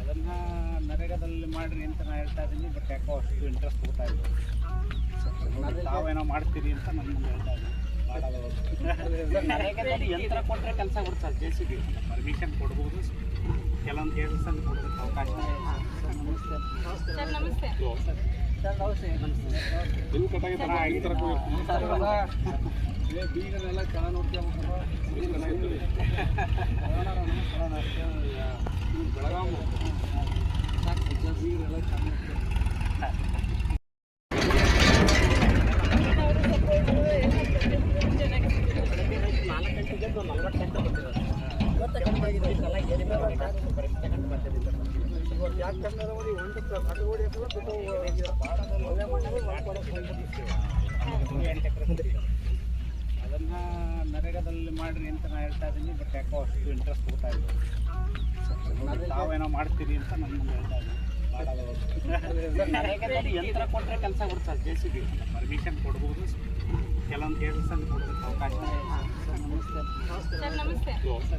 ಅದನ್ನ ನರೇಗದಲ್ಲಿ ಮಾಡ್ರಿ ಅಂತ ನಾನು ಹೇಳ್ತಾ ಇದ್ದೀನಿ ಬಟ್ ಯಾಕೋ ಅಷ್ಟು ಇಂಟ್ರೆಸ್ಟ್ ಕೊಡ್ತಾ ಇಲ್ಲ ನಾವೇನೋ ಮಾಡ್ತೀರಿ. ಅಂತ ನನ್ನ ಮುಂದೆ ಹೇಳ್ತಾ ಇದ್ದೀನಿ ನರೇಗಾದಲ್ಲಿ ಯಂತ್ರ ಕೊಟ್ಟರೆ ಕೆಲಸ ಕೊಡ್ತಾರೆ ಜೆ ಸಿ ಬಿ ಪರ್ಮಿಷನ್ ಕೊಡ್ಬೋದು. ಕೆಲವೊಂದು ಕೇಸಲ್ಲಿ ಕೊಡೋದಕ್ಕೆ ಅವಕಾಶ ಸರ್ ನಮಸ್ತೆ ಸರ್ ನಮಸ್ತೆ ಬಿಲ್ ಕಟ್ಟಾಗಿತ್ತು ಐದು ತರ ಬೀಗನೆಲ್ಲ ನೋಡ್ಕೊಂಡ್ಬಿಟ್ಟು ಬೆಳಗಾವಿ ಬೀಗರೆಲ್ಲ ಚೆನ್ನಾಗಿ ನಾಲ್ಕು ಗಂಟೆಗೆ ನಲ್ವತ್ತು ಗಂಟೆ ಬಂದಿರೋದು ಇವತ್ತು ಕಡಿಮೆ ಆಗಿದೆ ಅದನ್ನ ನರೇಗಾದಲ್ಲಿ ಮಾಡ್ರಿ ಅಂತ ನಾನು ಹೇಳ್ತಾ ಇದ್ದೀನಿ ಬಟ್ ಯಾಕೋ ಅಷ್ಟು ಇಂಟ್ರೆಸ್ಟ್ ಕೊಡ್ತಾ ಇಲ್ಲ ತಾವೇನೋ ಮಾಡ್ತೀರಿ ಅಂತ ನನ್ನ ಹೇಳ್ತಾ ಇದ್ದೀನಿ ಯಂತ್ರ ಕೊಟ್ಟರೆ ಕೆಲಸ ಕೊಡ್ತಾರೆ ಜೆ ಸಿ ಬಿ ಪರ್ಮಿಷನ್ ಕೊಡ್ಬೋದು ಕೆಲವೊಂದು ಕೆಲಸ ಕೊಡೋದಕ್ಕೆ ಅವಕಾಶ ನಮಸ್ತೆ ನಮಸ್ತೆ.